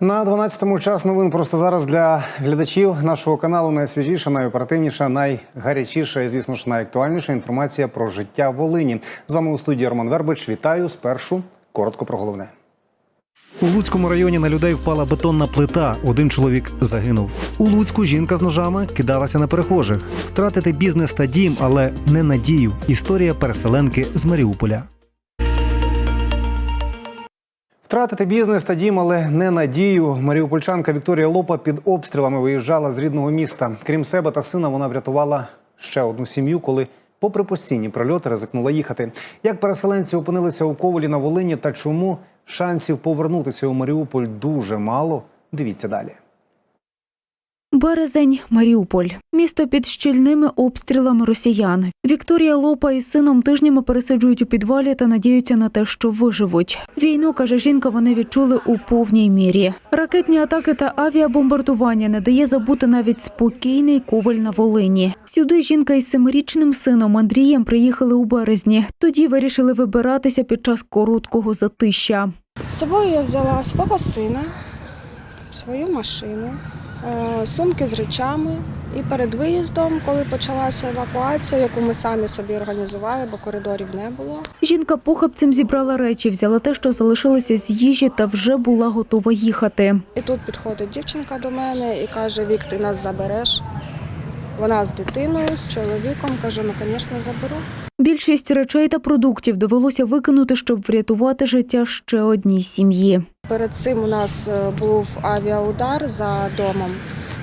На 12-му час новин просто зараз для глядачів нашого каналу найсвіжіша, найоперативніша, найгарячіша і, звісно ж, найактуальніша інформація про життя в Волині. З вами у студії Роман Вербич. Вітаю спершу. Коротко про головне. У Луцькому районі на людей впала бетонна плита. Один чоловік загинув. У Луцьку жінка з ножами кидалася на перехожих. Втратити бізнес та дім, але не надію. Історія переселенки з Маріуполя. Втратити бізнес та дім, але не надію. Маріупольчанка Вікторія Лопа під обстрілами виїжджала з рідного міста. Крім себе та сина, вона врятувала ще одну сім'ю, коли, попри постійні прольоти, ризикнула їхати. Як переселенці опинилися у Ковалі на Волині та чому шансів повернутися у Маріуполь дуже мало? Дивіться далі. Березень, Маріуполь. Місто під щільними обстрілами росіян. Вікторія Лопа із сином тижнями пересиджують у підвалі та надіються на те, що виживуть. Війну, каже жінка, вони відчули у повній мірі. Ракетні атаки та авіабомбардування не дає забути навіть спокійний коваль на Волині. Сюди жінка із семирічним сином Андрієм приїхали у березні. Тоді вирішили вибиратися під час короткого затища. З собою я взяла свого сина, свою машину, сумки з речами. І перед виїздом, коли почалася евакуація, яку ми самі собі організували, бо коридорів не було. Жінка похабцем зібрала речі, взяла те, що залишилося з їжі, та вже була готова їхати. І тут підходить дівчинка до мене і каже: Вік, ти нас забереш. Вона з дитиною, з чоловіком. Кажу, ну, звісно, заберу. Більшість речей та продуктів довелося викинути, щоб врятувати життя ще одній сім'ї. Перед цим у нас е, був авіаудар за домом.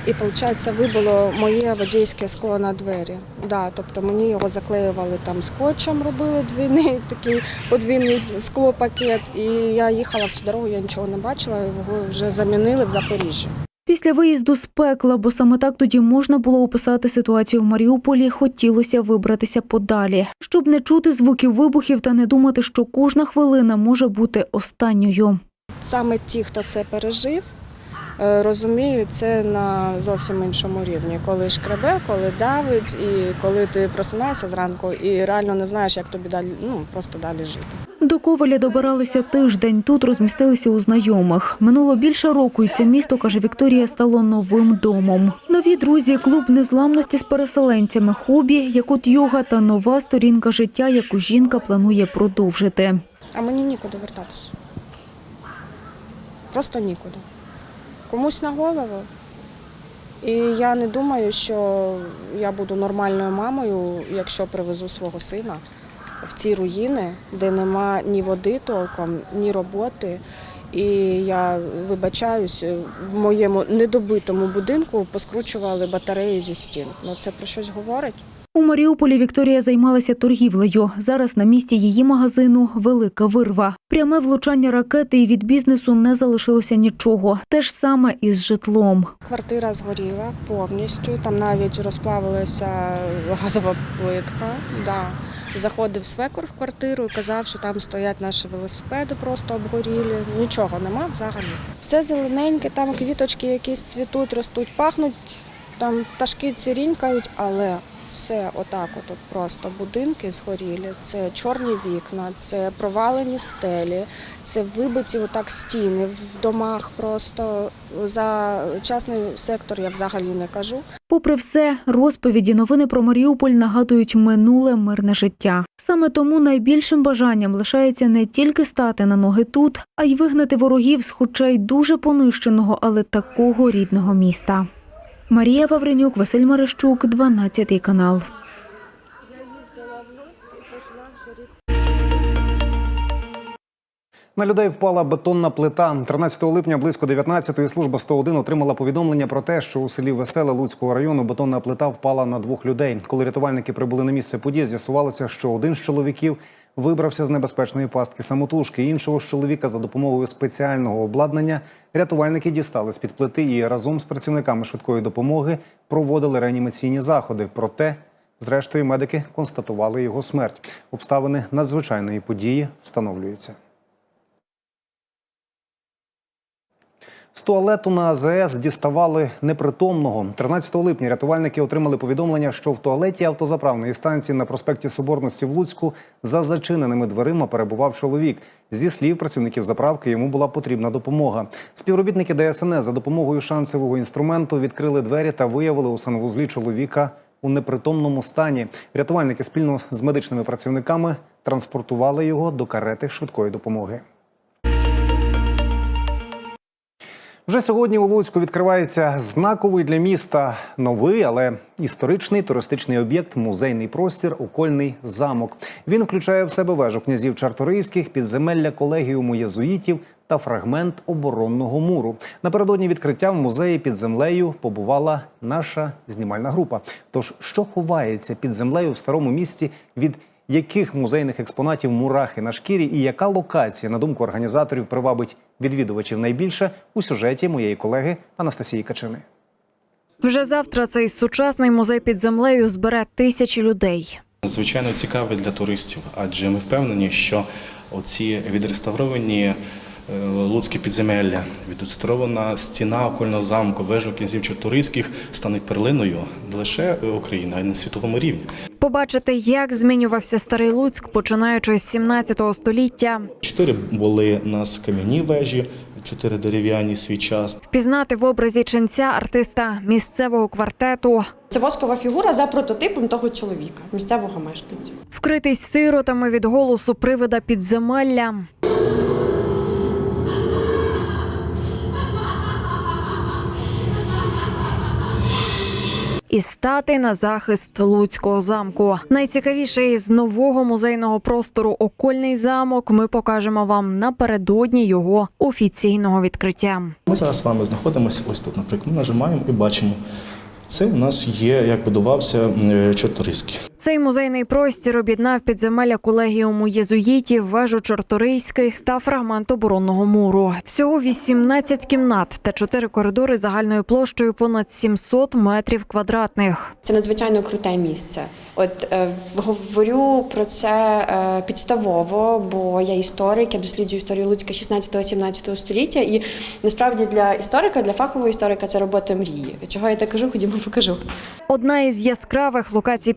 І, виходить, вибило моє водійське скло на двері. Да, тобто мені його заклеювали там скотчем, робили двійний такий подвійний склопакет. І я їхала всю дорогу, я нічого не бачила, його вже замінили в Запоріжжі. Після виїзду з пекла, бо саме так тоді можна було описати ситуацію в Маріуполі, хотілося вибратися подалі, щоб не чути звуків вибухів та не думати, що кожна хвилина може бути останньою. Саме ті, хто це пережив, е, розуміють це на зовсім іншому рівні. Коли шкребе, коли давить, і коли ти просинаєшся зранку і реально не знаєш, як тобі далі ну просто далі жити. До Коваля добиралися тиждень. Тут розмістилися у знайомих. Минуло більше року, і це місто, каже Вікторія, стало новим домом. Нові друзі, клуб незламності з переселенцями, хобі, як от йога та нова сторінка життя, яку жінка планує продовжити. А мені нікуди вертатися. Просто нікуди. Комусь на голову. І я не думаю, що я буду нормальною мамою, якщо привезу свого сина в ці руїни, де нема ні води толком, ні роботи. І я вибачаюсь, в моєму недобитому будинку поскручували батареї зі стін. Ну це про щось говорить. У Маріуполі Вікторія займалася торгівлею. Зараз на місці її магазину велика вирва. Пряме влучання ракети і від бізнесу не залишилося нічого. Те ж саме і з житлом. Квартира згоріла повністю. Там навіть розплавилася газова плитка. Да. Заходив свекор в квартиру і казав, що там стоять наші велосипеди, просто обгорілі. Нічого нема взагалі. Все зелененьке, там квіточки якісь цвітуть, ростуть, пахнуть, там пташки цвірінькають, але все отак от просто будинки згорілі, це чорні вікна, це провалені стелі, це вибиті отак стіни в домах. Просто за частний сектор я взагалі не кажу. Попри все, розповіді новини про Маріуполь нагадують минуле мирне життя. Саме тому найбільшим бажанням лишається не тільки стати на ноги тут, а й вигнати ворогів з хоча й дуже понищеного, але такого рідного міста. Марія Вавренюк, Василь Марищук, 12 канал. На людей впала бетонна плита. 13 липня близько 19-ї служба 101 отримала повідомлення про те, що у селі Веселе Луцького району бетонна плита впала на двох людей. Коли рятувальники прибули на місце події, з'ясувалося, що один з чоловіків вибрався з небезпечної пастки самотужки. Іншого ж чоловіка за допомогою спеціального обладнання рятувальники дістали з під плити і разом з працівниками швидкої допомоги проводили реанімаційні заходи. Проте, зрештою, медики констатували його смерть. Обставини надзвичайної події встановлюються. З туалету на АЗС діставали непритомного. 13 липня рятувальники отримали повідомлення, що в туалеті автозаправної станції на проспекті Соборності в Луцьку за зачиненими дверима перебував чоловік. Зі слів працівників заправки йому була потрібна допомога. Співробітники ДСНС за допомогою шансового інструменту відкрили двері та виявили у санвузлі чоловіка у непритомному стані. Рятувальники спільно з медичними працівниками транспортували його до карети швидкої допомоги. Вже сьогодні у Луцьку відкривається знаковий для міста новий, але історичний туристичний об'єкт музейний простір Окольний замок. Він включає в себе вежу князів Чарторийських, підземелля колегіуму єзуїтів та фрагмент оборонного муру. Напередодні відкриття в музеї під землею побувала наша знімальна група. Тож, що ховається під землею в старому місті від яких музейних експонатів мурахи на шкірі і яка локація, на думку організаторів, привабить відвідувачів найбільше у сюжеті моєї колеги Анастасії Качини. Вже завтра цей сучасний музей під землею збере тисячі людей. Звичайно, цікавий для туристів, адже ми впевнені, що оці відреставровані е, луцькі підземелля, відреставрована стіна окольного замку, вежу князів Чорторийських стануть перлиною не лише України, а й на світовому рівні. Побачити, як змінювався старий Луцьк, починаючи з 17 століття, Чотири були у нас кам'яні вежі, чотири дерев'яні свій час. впізнати в образі ченця артиста місцевого квартету, Це воскова фігура за прототипом того чоловіка, місцевого мешканця. вкритий сиротами від голосу привида підземелля. І стати на захист Луцького замку. Найцікавіше із нового музейного простору Окольний замок ми покажемо вам напередодні його офіційного відкриття. Ми зараз з вами знаходимося ось тут, наприклад, ми нажимаємо і бачимо. Це у нас є, як будувався е, Чорторийський. Цей музейний простір об'єднав підземелля колегіуму єзуїтів, вежу чорторийських та фрагмент оборонного муру. Всього 18 кімнат та 4 коридори загальною площею понад 700 метрів квадратних. Це надзвичайно круте місце. От е, говорю про це е, підставово, бо я історик, я досліджую історію Луцька 16-17 століття. І насправді для історика, для фахового історика, це робота мрії. Чого я так кажу? Ходімо покажу. Одна із яскравих локацій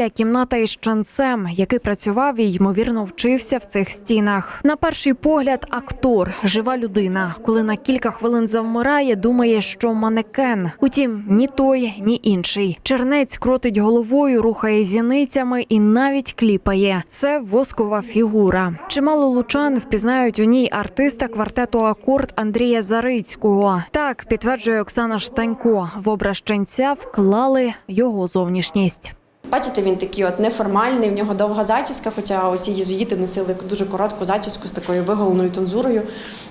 підземелля кімната із ченцем, який працював і ймовірно вчився в цих стінах. На перший погляд, актор, жива людина, коли на кілька хвилин завмирає, думає, що манекен. Утім, ні той, ні інший. Чернець крутить головою, рухає зіницями і навіть кліпає. Це воскова фігура. Чимало лучан впізнають у ній артиста квартету Акорд Андрія Зарицького. Так підтверджує Оксана Штанько. В образ ченця вклали його зовнішність. Бачите, він такий от неформальний, в нього довга зачіска, хоча оці єзуїти носили дуже коротку зачіску з такою виголеною тонзурою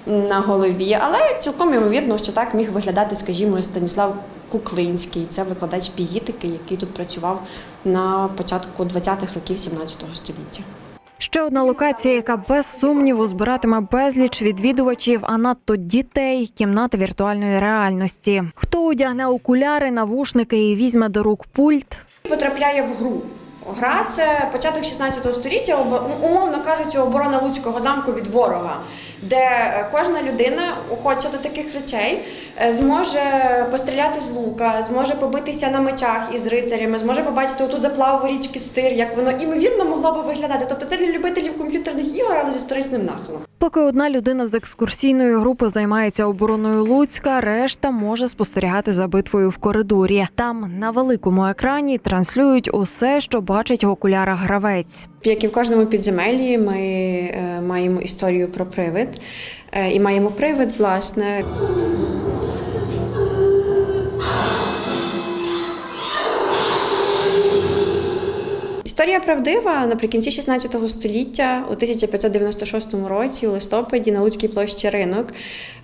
на голові. Але цілком ймовірно, що так міг виглядати, скажімо, Станіслав Куклинський. Це викладач піїтики, який тут працював на початку 20-х років 17 століття. Ще одна локація, яка без сумніву збиратиме безліч відвідувачів, а надто дітей, кімната віртуальної реальності. Хто одягне окуляри, навушники і візьме до рук пульт, Потрапляє в гру. Гра це початок 16 століття, ну, умовно кажучи, оборона Луцького замку від ворога, де е, кожна людина, охоча до таких речей, е, зможе постріляти з лука, зможе побитися на мечах із рицарями, зможе побачити оту заплаву річки Стир, як воно імовірно могло би виглядати. Тобто це для любителів комп'ютерних ігор, але з історичним нахилом. Поки одна людина з екскурсійної групи займається обороною Луцька, решта може спостерігати за битвою в коридорі. Там на великому екрані транслюють усе, що бачить в окулярах гравець. Як і в кожному підземеллі, ми е, маємо історію про привид е, і маємо привид, власне. Історія правдива наприкінці 16 століття, у 1596 році, у листопаді, на Луцькій площі ринок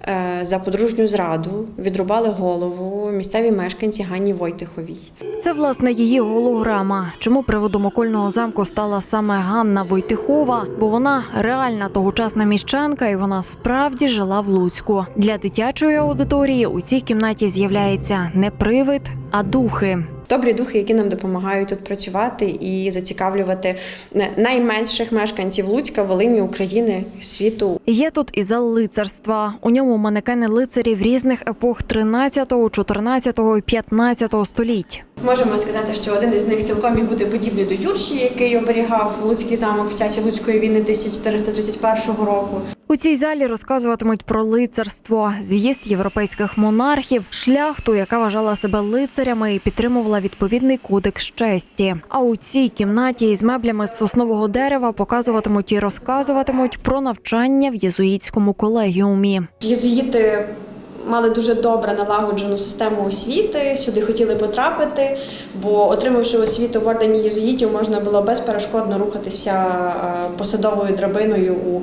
е, за подружню зраду відрубали голову місцеві мешканці Ганні Войтиховій. Це власне її голограма. Чому приводом окольного замку стала саме Ганна Войтихова? Бо вона реальна тогочасна міщанка, і вона справді жила в Луцьку. Для дитячої аудиторії у цій кімнаті з'являється не привид, а духи. Добрі духи, які нам допомагають тут працювати і зацікавлювати найменших мешканців Луцька, Волині, України, світу Є тут і зал лицарства. У ньому манекени лицарів різних епох 13, 14 і 15 століть. Можемо сказати, що один із них цілком міг бути подібний до Юрші, який оберігав Луцький замок в часі Луцької війни 1431 року. У цій залі розказуватимуть про лицарство, з'їзд європейських монархів, шляхту, яка вважала себе лицарями і підтримувала відповідний кодекс честі. А у цій кімнаті із меблями з соснового дерева показуватимуть і розказуватимуть про навчання в єзуїтському колегіумі. Єзуїти мали дуже добре налагоджену систему освіти, сюди хотіли потрапити, бо отримавши освіту в ордені єзуїтів, можна було безперешкодно рухатися е, посадовою драбиною у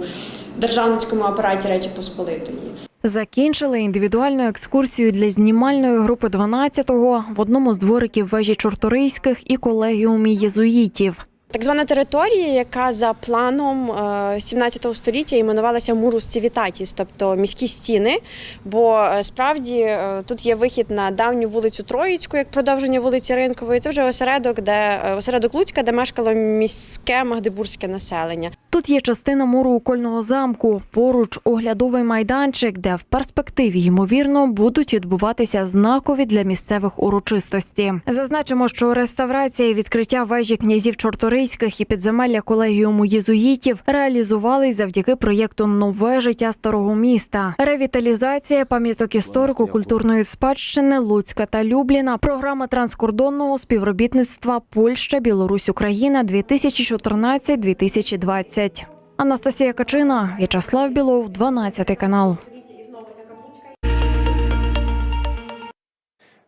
державницькому апараті Речі Посполитої. Закінчили індивідуальну екскурсію для знімальної групи 12-го в одному з двориків вежі Чорторийських і колегіумі єзуїтів. Так звана територія, яка за планом е, 17 століття іменувалася Мурус Цивітатіс, тобто міські стіни. Бо е, справді е, тут є вихід на давню вулицю Троїцьку, як продовження вулиці Ринкової. Це вже осередок, де е, осередок Луцька, де мешкало міське магдебурзьке населення. Тут є частина муру укольного замку, поруч оглядовий майданчик, де в перспективі ймовірно будуть відбуватися знакові для місцевих урочистості. Зазначимо, що реставрація і відкриття вежі князів Чорторийських і підземелля колегіуму єзуїтів реалізувались завдяки проєкту Нове життя старого міста, ревіталізація пам'яток історико-культурної спадщини Луцька та Любліна, програма транскордонного співробітництва Польща, Білорусь, Україна 2014-2020. Анастасія Качина, В'ячеслав Білов, 12 канал.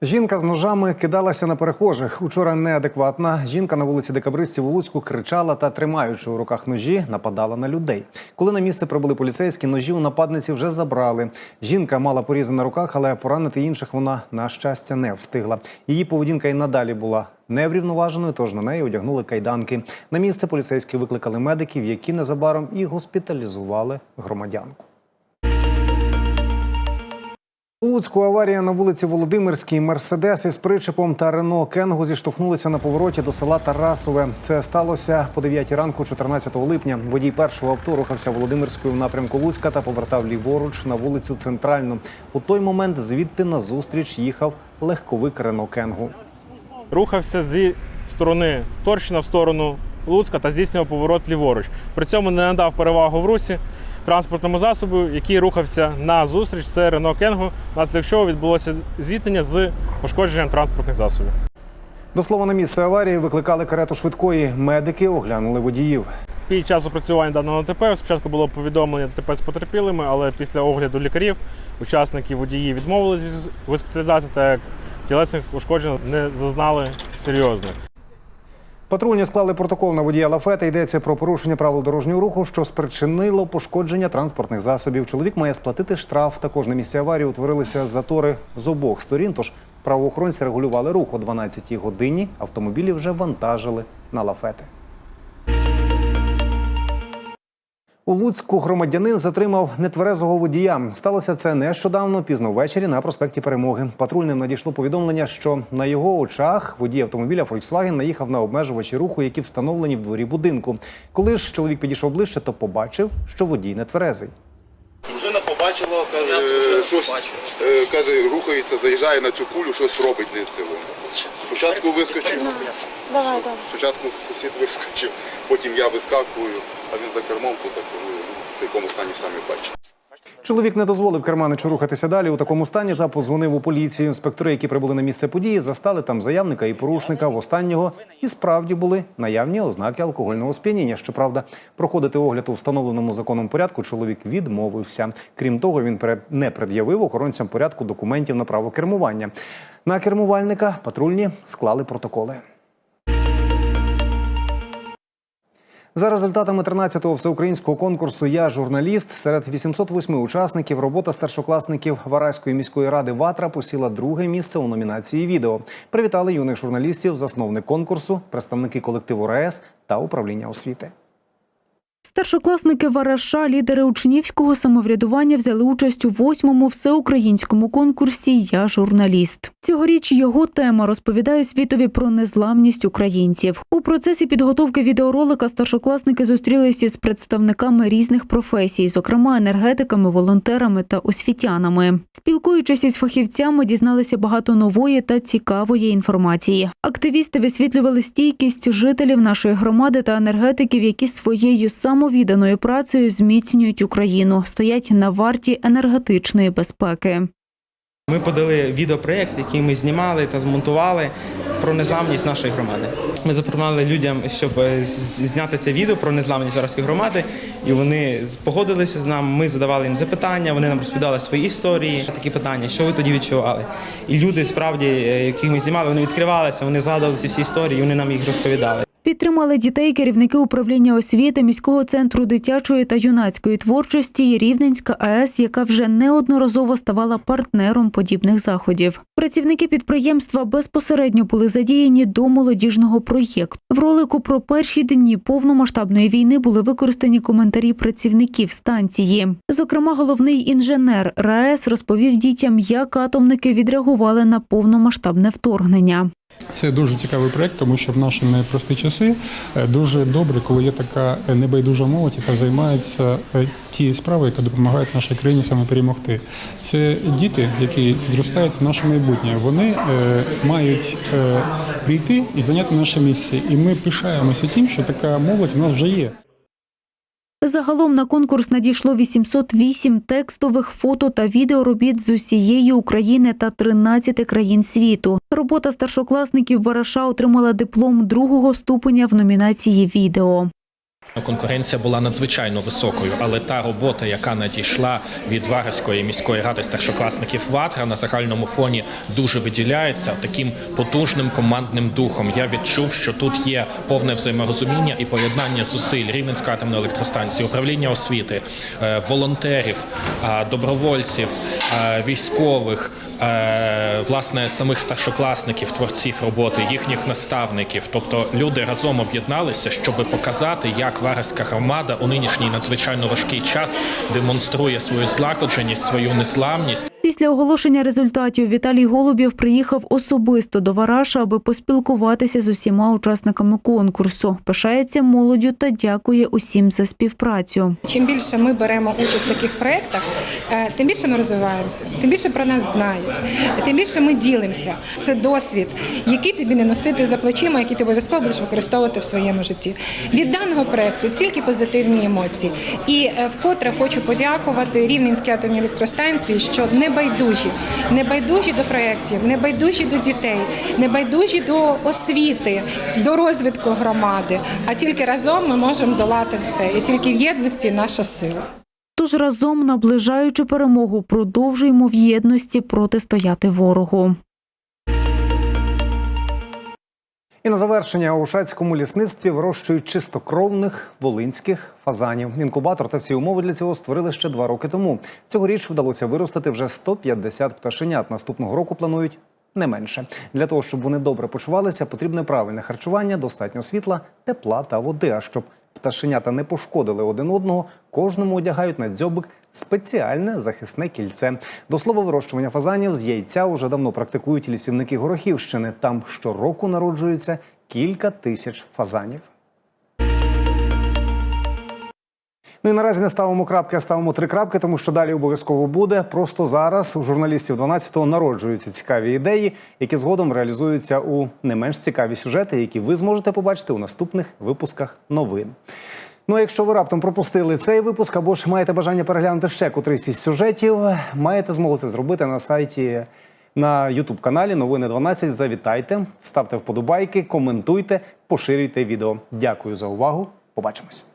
Жінка з ножами кидалася на перехожих. Учора неадекватна. Жінка на вулиці Декабристів у Луцьку кричала та, тримаючи у руках ножі, нападала на людей. Коли на місце прибули поліцейські, ножі у нападниці вже забрали. Жінка мала порізи на руках, але поранити інших вона на щастя не встигла. Її поведінка і надалі була неврівноваженою, тож на неї одягнули кайданки. На місце поліцейські викликали медиків, які незабаром і госпіталізували громадянку. У Луцьку аварія на вулиці Володимирській. Мерседес із причепом та Рено Кенгу зіштовхнулися на повороті до села Тарасове. Це сталося по 9 ранку, 14 липня. Водій першого авто рухався Володимирською в напрямку Луцька та повертав ліворуч на вулицю Центральну. У той момент звідти назустріч їхав легковик Рено Кенгу. рухався зі сторони Торщина в сторону Луцька та здійснював поворот ліворуч. При цьому не надав перевагу в русі транспортному засобу, який рухався на зустріч. Це Рено Кенгу, внаслідок чого відбулося зіткнення з пошкодженням транспортних засобів. До слова, на місце аварії викликали карету швидкої. Медики оглянули водіїв. Під час опрацювання даного ДТП спочатку було повідомлення ДТП з потерпілими, але після огляду лікарів учасники водії відмовились від госпіталізації, так як тілесних ушкоджень не зазнали серйозних. Патрульні склали протокол на водія Лафета. Йдеться про порушення правил дорожнього руху, що спричинило пошкодження транспортних засобів. Чоловік має сплатити штраф. Також на місці аварії утворилися затори з обох сторін. Тож правоохоронці регулювали рух о 12-й годині. Автомобілі вже вантажили на лафети. У Луцьку громадянин затримав нетверезого водія. Сталося це нещодавно, пізно ввечері на проспекті Перемоги. Патрульним надійшло повідомлення, що на його очах водій автомобіля Volkswagen наїхав на обмежувачі руху, які встановлені в дворі будинку. Коли ж чоловік підійшов ближче, то побачив, що водій нетверезий. Побачила, каже, щось е, каже, рухається, заїжджає на цю кулю, щось робить не цього. Спочатку вискочив. Спочатку сусід вискочив, потім я вискакую, а він за кермом тут так, ну, в якому стані самі бачите. Чоловік не дозволив керманичу рухатися далі у такому стані та позвонив у поліцію. Інспектори, які прибули на місце події, застали там заявника і порушника. В останнього і справді були наявні ознаки алкогольного сп'яніння. Щоправда, проходити огляд у встановленому законом порядку чоловік відмовився. Крім того, він не пред'явив охоронцям порядку документів на право кермування. На кермувальника патрульні склали протоколи. За результатами 13-го всеукраїнського конкурсу Я журналіст серед 808 учасників робота старшокласників Варайської міської ради Ватра посіла друге місце у номінації відео. Привітали юних журналістів, засновник конкурсу, представники колективу РаЕС та управління освіти. Старшокласники Вараша, лідери учнівського самоврядування, взяли участь у восьмому всеукраїнському конкурсі Я журналіст. Цьогоріч його тема розповідає світові про незламність українців. У процесі підготовки відеоролика старшокласники зустрілися з представниками різних професій, зокрема енергетиками, волонтерами та освітянами. Спілкуючись із фахівцями, дізналися багато нової та цікавої інформації. Активісти висвітлювали стійкість жителів нашої громади та енергетиків, які своєю самовідданою працею зміцнюють Україну, стоять на варті енергетичної безпеки. Ми подали відеопроєкт, який ми знімали та змонтували про незламність нашої громади. Ми запропонували людям, щоб е, зняти це відео про незламність Вараської громади, і вони погодилися з нами. Ми задавали їм запитання, вони нам розповідали свої історії, такі питання, що ви тоді відчували. І люди, справді, е, яких ми знімали, вони відкривалися, вони згадували ці всі історії, і вони нам їх розповідали. Підтримали дітей керівники управління освіти міського центру дитячої та юнацької творчості Рівненська АЕС, яка вже неодноразово ставала партнером подібних заходів. Працівники підприємства безпосередньо були задіяні до молодіжного проєкту. В ролику про перші дні повномасштабної війни були використані коментарі працівників станції. Зокрема, головний інженер РАЕС розповів дітям, як атомники відреагували на повномасштабне вторгнення. Це дуже цікавий проект, тому що в наші непрості часи е, дуже добре, коли є така е, небайдужа молодь, яка займається ті тією справою, яка допомагає нашій країні саме перемогти. Це діти, які зростають в наше майбутнє. Вони е, мають е, прийти і зайняти наше місце. І ми пишаємося тим, що така молодь в нас вже є. Загалом на конкурс надійшло 808 текстових фото та відеоробіт з усієї України та 13 країн світу. Робота старшокласників Вараша отримала диплом другого ступеня в номінації відео. Конкуренція була надзвичайно високою, але та робота, яка надійшла від Варської міської ради старшокласників Ватра на загальному фоні дуже виділяється таким потужним командним духом. Я відчув, що тут є повне взаєморозуміння і поєднання зусиль Рівненської атомної електростанції, управління освіти, е, волонтерів, е, добровольців, е, військових. Власне, самих старшокласників, творців роботи, їхніх наставників, тобто люди разом об'єдналися, щоб показати, як Вареська громада у нинішній надзвичайно важкий час демонструє свою злагодженість, свою незламність. Після оголошення результатів Віталій Голубєв приїхав особисто до Вараша, аби поспілкуватися з усіма учасниками конкурсу. Пишається молоддю та дякує усім за співпрацю. Чим більше ми беремо участь в таких проєктах, е, тим більше ми розвиваємося, тим більше про нас знають, тим більше ми ділимося. Це досвід, який тобі не носити за плечима, який ти обов'язково будеш використовувати в своєму житті. Від даного проєкту тільки позитивні емоції. І е, вкотре хочу подякувати Рівненській атомній електростанції, що небайдужі, небайдужі до проєктів, небайдужі до дітей, небайдужі до освіти, до розвитку громади. А тільки разом ми можемо долати все. І тільки в єдності наша сила. Тож разом, наближаючи перемогу, продовжуємо в єдності протистояти ворогу. І на завершення у Ушацькому лісництві вирощують чистокровних волинських фазанів. Інкубатор та всі умови для цього створили ще два роки тому. Цьогоріч вдалося виростити вже 150 пташенят. Наступного року планують не менше. Для того, щоб вони добре почувалися, потрібне правильне харчування, достатньо світла, тепла та води. А щоб пташенята не пошкодили один одного, кожному одягають на дзьобик спеціальне захисне кільце. До слова, вирощування фазанів з яйця уже давно практикують лісівники Горохівщини. Там щороку народжується кілька тисяч фазанів. Ну і наразі не ставимо крапки, а ставимо три крапки, тому що далі обов'язково буде. Просто зараз у журналістів 12-го народжуються цікаві ідеї, які згодом реалізуються у не менш цікаві сюжети, які ви зможете побачити у наступних випусках новин. Ну, а якщо ви раптом пропустили цей випуск або ж маєте бажання переглянути ще котрийсь із сюжетів, маєте змогу це зробити на сайті на Ютуб каналі Новини 12. Завітайте, ставте вподобайки, коментуйте, поширюйте відео. Дякую за увагу. Побачимось.